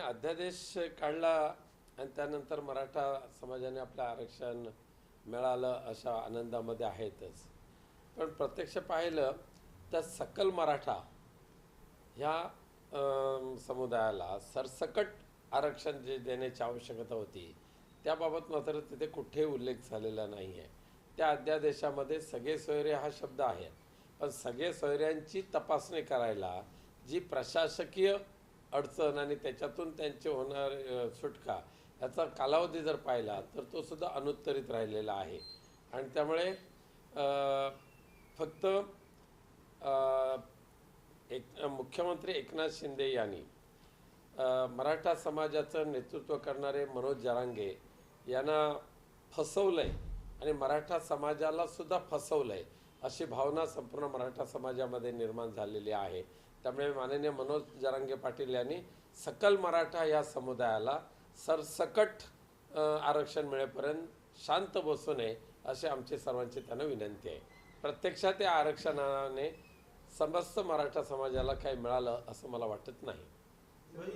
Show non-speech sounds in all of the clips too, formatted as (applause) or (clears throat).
नाही अध्यादेश काढला आणि त्यानंतर मराठा समाजाने आपलं आरक्षण मिळालं अशा आनंदामध्ये आहेतच. पण प्रत्यक्ष पाहिलं तर सकल मराठा ह्या समुदायाला सरसकट आरक्षण जे देण्याची आवश्यकता होती त्याबाबत मात्र तिथे कुठेही उल्लेख झालेला नाही आहे त्या अध्यादेशामध्ये सगळे सोयरे हा शब्द आहे पण सगळे सोयऱ्यांची तपासणी करायला जी प्रशासकीय अडचण आणि त्याच्यातून त्यांचे होणार सुटका याचा कालावधी जर पाहिला तर तो सुद्धा अनुत्तरित राहिलेला आहे. आणि त्यामुळे फक्त एक मुख्यमंत्री एकनाथ शिंदे यांनी मराठा समाजाचं नेतृत्व करणारे मनोज जरांगे यांना फसवलंय आणि मराठा समाजाला सुद्धा फसवलंय अशी भावना संपूर्ण मराठा समाजामध्ये निर्माण झालेली आहे. त्यामुळे माननीय मनोज जरांगे पाटील यांनी सकल मराठा या समुदायाला सरसकट आरक्षण मिळेपर्यंत शांत बसू नये अशी आमची सर्वांची त्यांना विनंती आहे. प्रत्यक्षात या आरक्षणाने समस्त मराठा समाजाला काही मिळालं असं मला वाटत नाही. भाई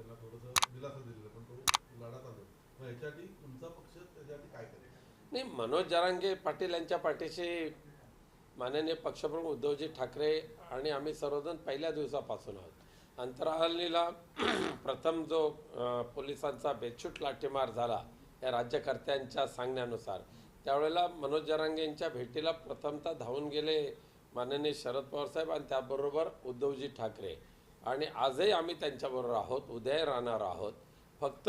त्यांना थोडंसं दिलासा दिलेला पण तो लढा आलो. मग तुमचा पक्ष त्याच्यासाठी काय करेल? नाही मनोज जरांगे पाटील यांच्या पाठीशी माननीय पक्षप्रमुख उद्धवजी ठाकरे आणि आम्ही सर्वजण पहिल्या दिवसापासून आहोत. अंतराहलीला (clears throat) प्रथम जो पोलिसांचा बेछूट लाठीमार झाला या राज्यकर्त्यांच्या सांगण्यानुसार त्यावेळेला मनोज जरांगेंच्या भेटीला प्रथमतः धावून गेले माननीय शरद पवार साहेब आणि त्याबरोबर उद्धवजी ठाकरे. आणि आजही आम्ही त्यांच्याबरोबर आहोत उद्याही राहणार आहोत. फक्त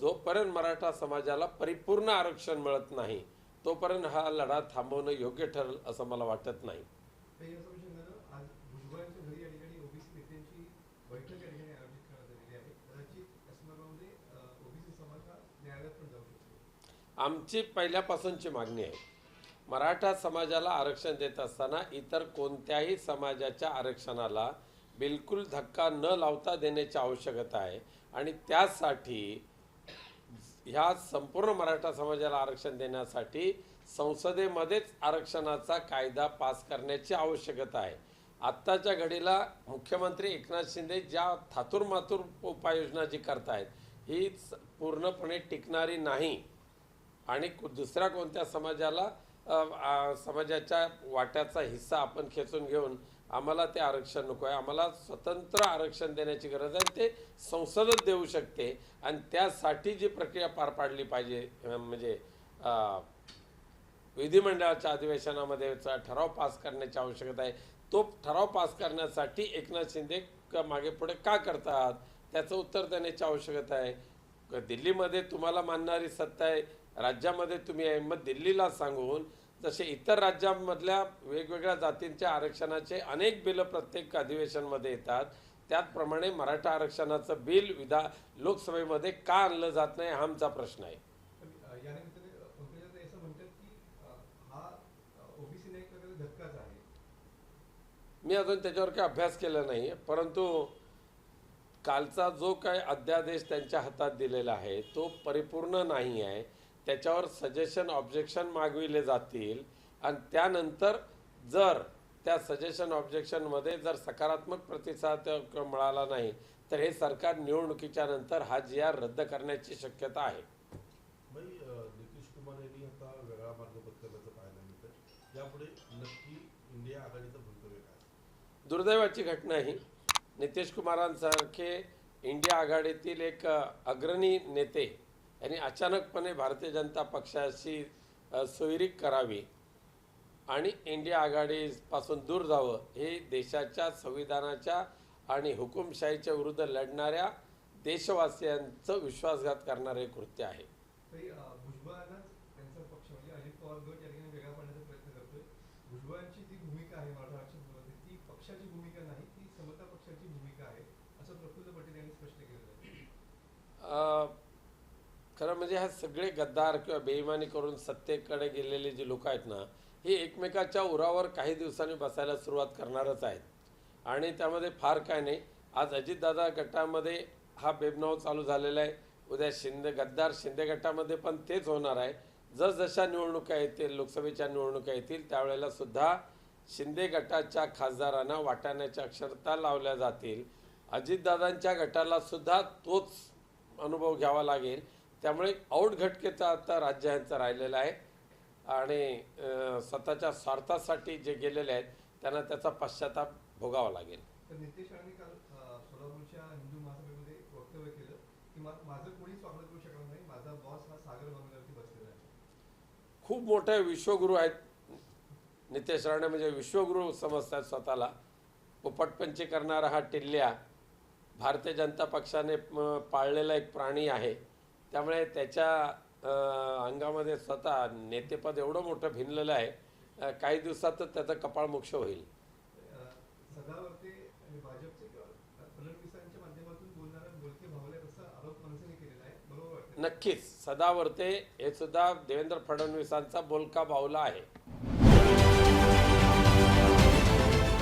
जोपर्यंत मराठा समाजाला परिपूर्ण आरक्षण मिळत नाही तोपर्यंत हा लढा थांबवणं योग्य ठरेल असं मला वाटत नाही. आमची पहिल्यापासूनची मागणी आहे. मराठा समाजाला आरक्षण देत असताना इतर कोणत्याही समाजाच्या आरक्षणाला बिलकुल धक्का न लावता देण्याची आवश्यकता आहे. आणि त्यासाठी ह्या संपूर्ण मराठा समाजाला आरक्षण देण्यासाठी संसदेमध्येच आरक्षणाचा कायदा पास करण्याची आवश्यकता आहे. आत्ताच्या घडीला मुख्यमंत्री एकनाथ शिंदे ज्या थातुरमातुर उपाययोजना जी करतायत ही स- पूर्णपणे टिकणारी नाही. आणि कु- दुसऱ्या कोणत्या समाजाला समाजाच्या वाट्याचा हिस्सा आपण खेचून घेऊन आम्हाला ते आरक्षण नको आहे. आम्हाला स्वतंत्र आरक्षण देण्याची गरज आहे. ते संसदच देऊ शकते. आणि त्यासाठी जी प्रक्रिया पार पाडली पाहिजे म्हणजे विधिमंडळाच्या अधिवेशनामध्ये ठराव पास करण्याची आवश्यकता आहे. तो ठराव पास करण्यासाठी एकनाथ शिंदे मागे पुढे का करतात? त्याचं उत्तर देण्याची आवश्यकता आहे. दिल्लीमध्ये तुम्हाला मानणारी सत्ता आहे. राज्यामध्ये तुम्ही आहे. मग दिल्लीला सांगून जसे इतर राज्यांमधल्या वेगवेगळ्या जातींच्या आरक्षणाचे अनेक बिलं प्रत्येक अधिवेशनमध्ये येतात. त्याचप्रमाणे मराठा आरक्षणाचं बिल विधा लोकसभेमध्ये का आणलं जात नाही हा आमचा प्रश्न आहे. हा मी अजून त्याच्यावर काही अभ्यास केला नाही परंतु कालचा जो काय अध्यादेश त्यांच्या हातात दिलेला आहे तो परिपूर्ण नाही आहे. त्याच्यावर सजेशन ऑब्जेक्शन मागविले जातील. आणि त्यानंतर जर त्या सजेशन ऑब्जेक्शनमध्ये जर सकारात्मक प्रतिसाद मिळाला नाही तर हे सरकार निवडणुकीच्या नंतर हा जी आर रद्द करण्याची शक्यता आहे. भाई अ, नितीश कुमार यांनी आता वेगळा मार्ग पत्करल्याचं पाहायला मिळतं यापुढे नक्की इंडिया आघाडीचं भवितव्य काय दुर्दैवाची घटना ही. नितीश कुमारांसारखे इंडिया आघाडीतील एक अग्रणी नेते यांनी अचानकपणे भारतीय जनता पक्षाशी सोयरीक करावी आणि इंडिया आघाडीपासून दूर जावं हे देशाच्या संविधानाच्या आणि हुकुमशाहीच्या विरुद्ध लढणाऱ्या देशवासियांचं विश्वासघात करणारे कृत्य आहे. म्हणजे भूमिका खरं म्हणजे ह्या सगळे गद्दार किंवा बेईमानी करून सत्तेकडे गेलेले जे लोक आहेत ना हे एकमेकाच्या उरावर काही दिवसांनी बसायला सुरुवात करणारच आहेत. आणि त्यामध्ये फार काय नाही. आज अजितदादा गटामध्ये हा बेबनाव चालू झालेला आहे. उद्या शिंदे गद्दार शिंदे गटामध्ये पण तेच होणार आहे. जसजशा निवडणुका येतील लोकसभेच्या निवडणुका येतील त्यावेळेला सुद्धा शिंदे गटाच्या खासदारांना वाटाण्याच्या अक्षरता लावल्या जातील. अजितदादांच्या गटाला सुद्धा तोच अनुभव घ्यावा लागेल. त्यामुळे औट घटकेचा आता राज्य यांचा राहिलेला आहे. आणि स्वतःच्या स्वार्थासाठी जे गेलेले आहेत त्यांना त्याचा पश्चाताप भोगावा लागेल. खूप मोठे विश्वगुरू आहेत. नितेश राणे म्हणजे विश्वगुरू समजतात स्वतःला. पोपटपंची करणारा हा टिल्ल्या भारतीय जनता पक्षाने पाळलेला एक प्राणी आहे. त्यामुळे त्याच्या अंगामध्ये स्वतः नेतेपद एवढं मोठं भिनलेलं आहे काही दिवसातच त्याचं कपाळ मोक्ष होईल. नक्कीच. सदावर्ते हे सुद्धा देवेंद्र फडणवीसांचा बोलका बावला आहे.